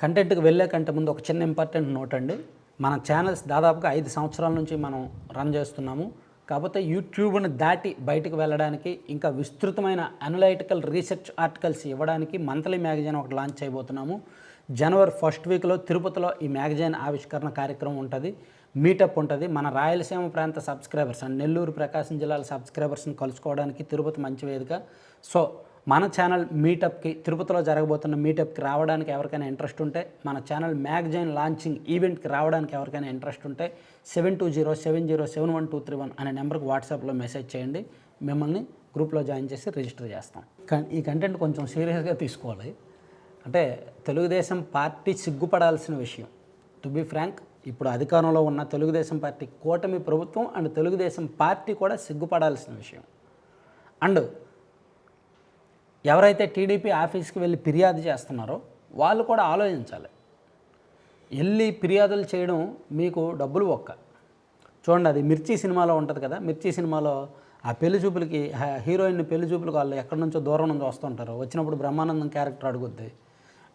కంటెంట్కి వెళ్ళే కంటే ముందు ఒక చిన్న ఇంపార్టెంట్ నోట్ అండి. మన ఛానల్స్ దాదాపుగా ఐదు సంవత్సరాల నుంచి మనం రన్ చేస్తున్నాము. కాకపోతే యూట్యూబ్ని దాటి బయటకు వెళ్ళడానికి ఇంకా విస్తృతమైన అనలైటికల్ రీసెర్చ్ ఆర్టికల్స్ ఇవ్వడానికి మంత్లీ మ్యాగజైన్ ఒకటి లాంచ్ చేయబోతున్నాము. జనవరి ఫస్ట్ వీక్లో తిరుపతిలో ఈ మ్యాగజైన్ ఆవిష్కరణ కార్యక్రమం ఉంటుంది. మీటప్ ఉంటుంది. మన రాయలసీమ ప్రాంత సబ్స్క్రైబర్స్ అండ్ నెల్లూరు ప్రకాశం జిల్లాల సబ్స్క్రైబర్స్ని కలుసుకోవడానికి తిరుపతి మంచి వేదిక. సో మన ఛానల్ మీటప్కి తిరుపతిలో జరగబోతున్న మీటప్కి రావడానికి ఎవరికైనా ఇంట్రెస్ట్ ఉంటే మన ఛానల్ మ్యాగజైన్ లాంచింగ్ ఈవెంట్కి రావడానికి ఎవరికైనా ఇంట్రెస్ట్ ఉంటే seven two zero seven zero seven one two three one అనే నెంబర్కి వాట్సాప్లో మెసేజ్ చేయండి. మిమ్మల్ని గ్రూప్లో జాయిన్ చేసి రిజిస్టర్ చేస్తాం. ఈ కంటెంట్ కొంచెం సీరియస్గా తీసుకోవాలి. అంటే తెలుగుదేశం పార్టీ సిగ్గుపడాల్సిన విషయం. టు బి ఫ్రాంక్ ఇప్పుడు అధికారంలో ఉన్న తెలుగుదేశం పార్టీ కూటమి ప్రభుత్వం అండ్ తెలుగుదేశం పార్టీ కూడా సిగ్గుపడాల్సిన విషయం. అండ్ ఎవరైతే టీడీపీ ఆఫీస్కి వెళ్ళి ఫిర్యాదు చేస్తున్నారో వాళ్ళు కూడా ఆలోచించాలి. వెళ్ళి ఫిర్యాదులు చేయడం మీకు డబ్బులు ఒక్క. చూడండి అది మిర్చి సినిమాలో ఉంటుంది కదా మిర్చి సినిమాలో ఆ పెళ్ళి చూపులకి హీరోయిన్ పెళ్ళి చూపులకు వాళ్ళు ఎక్కడి నుంచో దూరం నుంచి వస్తుంటారు. వచ్చినప్పుడు బ్రహ్మానందం క్యారెక్టర్ అడుగుద్ది.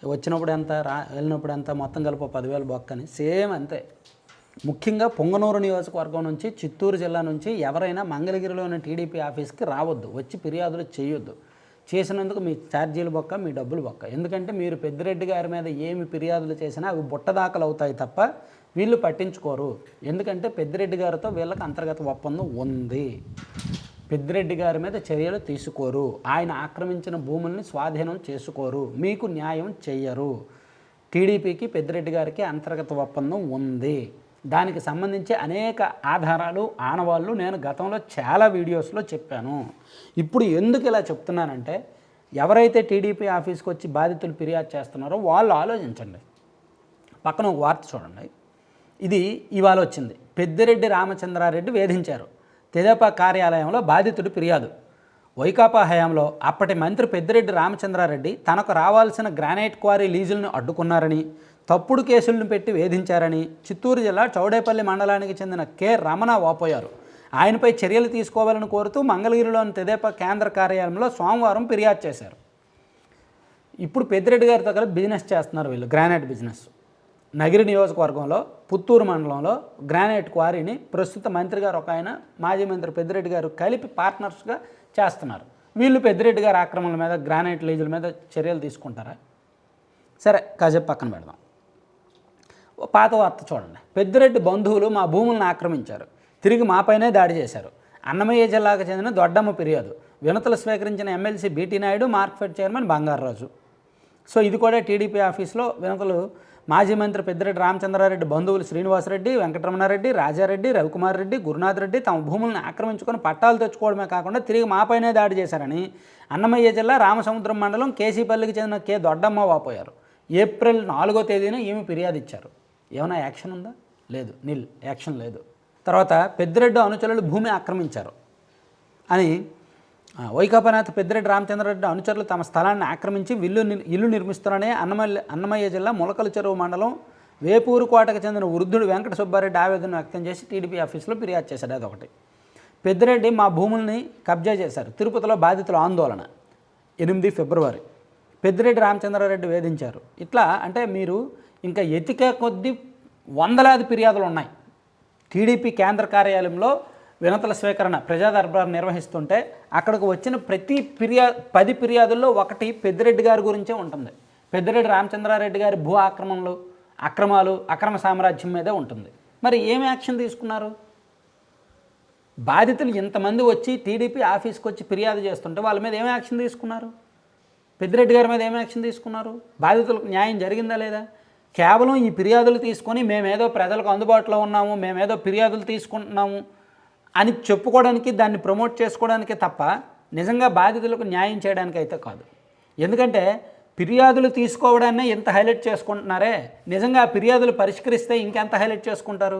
వచ్చినప్పుడు ఎంత రా వెళ్ళినప్పుడు ఎంత మొత్తం కలిపి పదివేలు బొక్కని సేమ్ అంతే. ముఖ్యంగా పొంగనూరు నియోజకవర్గం నుంచి చిత్తూరు జిల్లా నుంచి ఎవరైనా మంగళగిరిలోని టీడీపీ ఆఫీస్కి రావద్దు. వచ్చి ఫిర్యాదులు చేయొద్దు. చేసినందుకు మీ ఛార్జీలు బొక్క మీ డబ్బులు బొక్క. ఎందుకంటే మీరు పెద్దిరెడ్డి గారి మీద ఏమి ఫిర్యాదులు చేసినా అవి బుట్టదాఖలు అవుతాయి తప్ప వీళ్ళు పట్టించుకోరు. ఎందుకంటే పెద్దిరెడ్డి గారితో వీళ్ళకి అంతర్గత ఒప్పందం ఉంది. పెద్దిరెడ్డి గారి మీద చర్యలు తీసుకోరు. ఆయన ఆక్రమించిన భూముల్ని స్వాధీనం చేసుకోరు. మీకు న్యాయం చెయ్యరు. టీడీపీకి పెద్దిరెడ్డి గారికి అంతర్గత ఒప్పందం ఉంది. దానికి సంబంధించి అనేక ఆధారాలు ఆనవాళ్ళు నేను గతంలో చాలా వీడియోస్లో చెప్పాను. ఇప్పుడు ఎందుకు ఇలా చెప్తున్నానంటే ఎవరైతే టీడీపీ ఆఫీస్కి వచ్చి బాధితులు ఫిర్యాదు చేస్తున్నారో వాళ్ళు ఆలోచించండి. పక్కన ఒక వార్త చూడండి. ఇది ఇవాళ వచ్చింది. పెద్దిరెడ్డి రామచంద్రారెడ్డి వేధించారు. తెదేపా కార్యాలయంలో బాధితుడు ఫిర్యాదు. వైకాపా హయాంలో అప్పటి మంత్రి పెద్దిరెడ్డి రామచంద్రారెడ్డి తనకు రావాల్సిన గ్రానైట్ క్వారీ లీజులను అడ్డుకున్నారని తప్పుడు కేసులను పెట్టి వేధించారని చిత్తూరు జిల్లా చౌడేపల్లి మండలానికి చెందిన కె. రమణ వాపోయారు. ఆయనపై చర్యలు తీసుకోవాలని కోరుతూ మంగళగిరిలోని తెదేపా కేంద్ర కార్యాలయంలో సోమవారం ఫిర్యాదు చేశారు. ఇప్పుడు పెద్దిరెడ్డి గారి దగ్గర బిజినెస్ చేస్తున్నారు వీళ్ళు గ్రానైట్ బిజినెస్. నగిరి నియోజకవర్గంలో పుత్తూరు మండలంలో గ్రానైట్ క్వారీని ప్రస్తుత మంత్రి గారు ఒక ఆయన మాజీ మంత్రి పెద్దిరెడ్డి గారు కలిపి పార్ట్నర్స్గా చేస్తున్నారు. వీళ్ళు పెద్దిరెడ్డి గారి ఆక్రమణల మీద గ్రానైట్ లీజుల మీద చర్యలు తీసుకుంటారా? సరే కాసేపు పక్కన పెడదాం. పాత వార్త చూడండి. పెద్దిరెడ్డి బంధువులు మా భూములను ఆక్రమించారు. తిరిగి మాపైనే దాడి చేశారు. అన్నమయ్య జిల్లాకు చెందిన దొడ్డమ్మ ఫిర్యాదు. వినతులు స్వీకరించిన MLC BT Naidu Markfed chairman Bangararaju. So ఇది కూడా టీడీపీ ఆఫీస్లో వినతులు మాజీ మంత్రి పెద్దిరెడ్డి రామచంద్రారెడ్డి బంధువులు శ్రీనివాసరెడ్డి వెంకటరమణారెడ్డి రాజారెడ్డి రవికుమార్ రెడ్డి గురునాథ్ రెడ్డి తమ భూములను ఆక్రమించుకొని పట్టాలు తెచ్చుకోవడమే కాకుండా తిరిగి మాపైనే దాడి చేశారని అన్నమయ్య జిల్లా రామసముద్రం మండలం కేసీపల్లికి చెందిన కె దొడ్డమ్మ వాపోయారు ఏప్రిల్ నాలుగో తేదీన ఈమె ఫిర్యాదు ఇచ్చారు. ఏమైనా యాక్షన్ ఉందా? లేదు. నిల్. యాక్షన్ లేదు. తర్వాత పెద్దిరెడ్డి అనుచరులు భూమి ఆక్రమించారు అని వైకాపా నేత పెద్దిరెడ్డి రామచంద్రరెడ్డి అనుచరులు తమ స్థలాన్ని ఆక్రమించి విల్లు ని- ఇల్లు నిర్మిస్తున్నారని అన్నమయ్య అన్నమయ్య జిల్లా ములకల చెరువు మండలం వేపూరు కోటకు చెందిన వృద్ధుడు వెంకట సుబ్బారెడ్డి ఆవేదన వ్యక్తం చేసి టీడీపీ ఆఫీసులో ఫిర్యాదు చేశాడు. అదొకటి. పెద్దిరెడ్డి మా భూముల్ని కబ్జా చేశారు. తిరుపతిలో బాధితుల ఆందోళన. ఎనిమిది ఫిబ్రవరి. పెద్దిరెడ్డి రామచంద్రారెడ్డి వేధించారు. ఇట్లా అంటే మీరు ఇంకా ఎతికే కొద్దీ వందలాది ఫిర్యాదులు ఉన్నాయి. టీడీపీ కేంద్ర కార్యాలయంలో వినతుల స్వీకరణ ప్రజా దర్బార్ నిర్వహిస్తుంటే అక్కడికి వచ్చిన ప్రతి ఫిర్యా పది ఫిర్యాదుల్లో ఒకటి పెద్దిరెడ్డి గారి గురించే ఉంటుంది. పెద్దిరెడ్డి రామచంద్రారెడ్డి గారి భూ ఆక్రమణలు అక్రమాలు అక్రమ సామ్రాజ్యం మీదే ఉంటుంది. మరి ఏం యాక్షన్ తీసుకున్నారు? బాధితులు ఇంతమంది వచ్చి టీడీపీ ఆఫీస్కి వచ్చి ఫిర్యాదు చేస్తుంటే వాళ్ళ మీద ఏం యాక్షన్ తీసుకున్నారు? పెద్దిరెడ్డి గారి మీద ఏం యాక్షన్ తీసుకున్నారు? బాధితులకు న్యాయం జరిగిందా లేదా? కేవలం ఈ ఫిర్యాదులు తీసుకొని మేమేదో ప్రజలకు అందుబాటులో ఉన్నాము మేమేదో ఫిర్యాదులు తీసుకుంటున్నాము అని చెప్పుకోవడానికి దాన్ని ప్రమోట్ చేసుకోవడానికే తప్ప నిజంగా బాధితులకు న్యాయం చేయడానికి అయితే కాదు. ఎందుకంటే ఫిర్యాదులు తీసుకోవడాన్నే ఇంత హైలైట్ చేసుకుంటున్నారే? నిజంగా ఆ ఫిర్యాదులు పరిష్కరిస్తే ఇంకెంత హైలైట్ చేసుకుంటారు?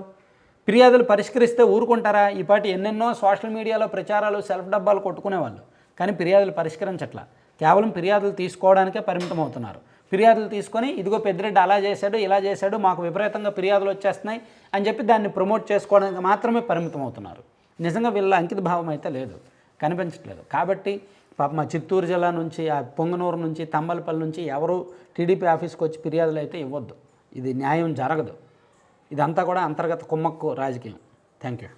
ఫిర్యాదులు పరిష్కరిస్తే ఊరుకుంటారా? ఈ పాటి ఎన్నెన్నో సోషల్ మీడియాలో ప్రచారాలు సెల్ఫ్ డబ్బాలు కొట్టుకునేవాళ్ళు. కానీ ఫిర్యాదులు పరిష్కరించట్లా. కేవలం ఫిర్యాదులు తీసుకోవడానికే పరిమితం అవుతున్నారు ఫిర్యాదులు తీసుకొని ఇదిగో పెద్దిరెడ్డి అలా చేశాడు ఇలా చేశాడు మాకు విపరీతంగా ఫిర్యాదులు వచ్చేస్తున్నాయి అని చెప్పి దాన్ని ప్రమోట్ చేసుకోవడానికి మాత్రమే పరిమితం అవుతున్నారు నిజంగా వీళ్ళ అంకిత భావం అయితే లేదు. కనిపించట్లేదు. కాబట్టి పాప మా చిత్తూరు జిల్లా నుంచి ఆ పొంగనూరు నుంచి తంబలపల్లి నుంచి ఎవరు టీడీపీ ఆఫీస్కి వచ్చి ఫిర్యాదులు అయితే ఇవ్వద్దు. ఇది న్యాయం జరగదు. ఇదంతా కూడా అంతర్గత కుమ్మక్కు రాజకీయం. Thank you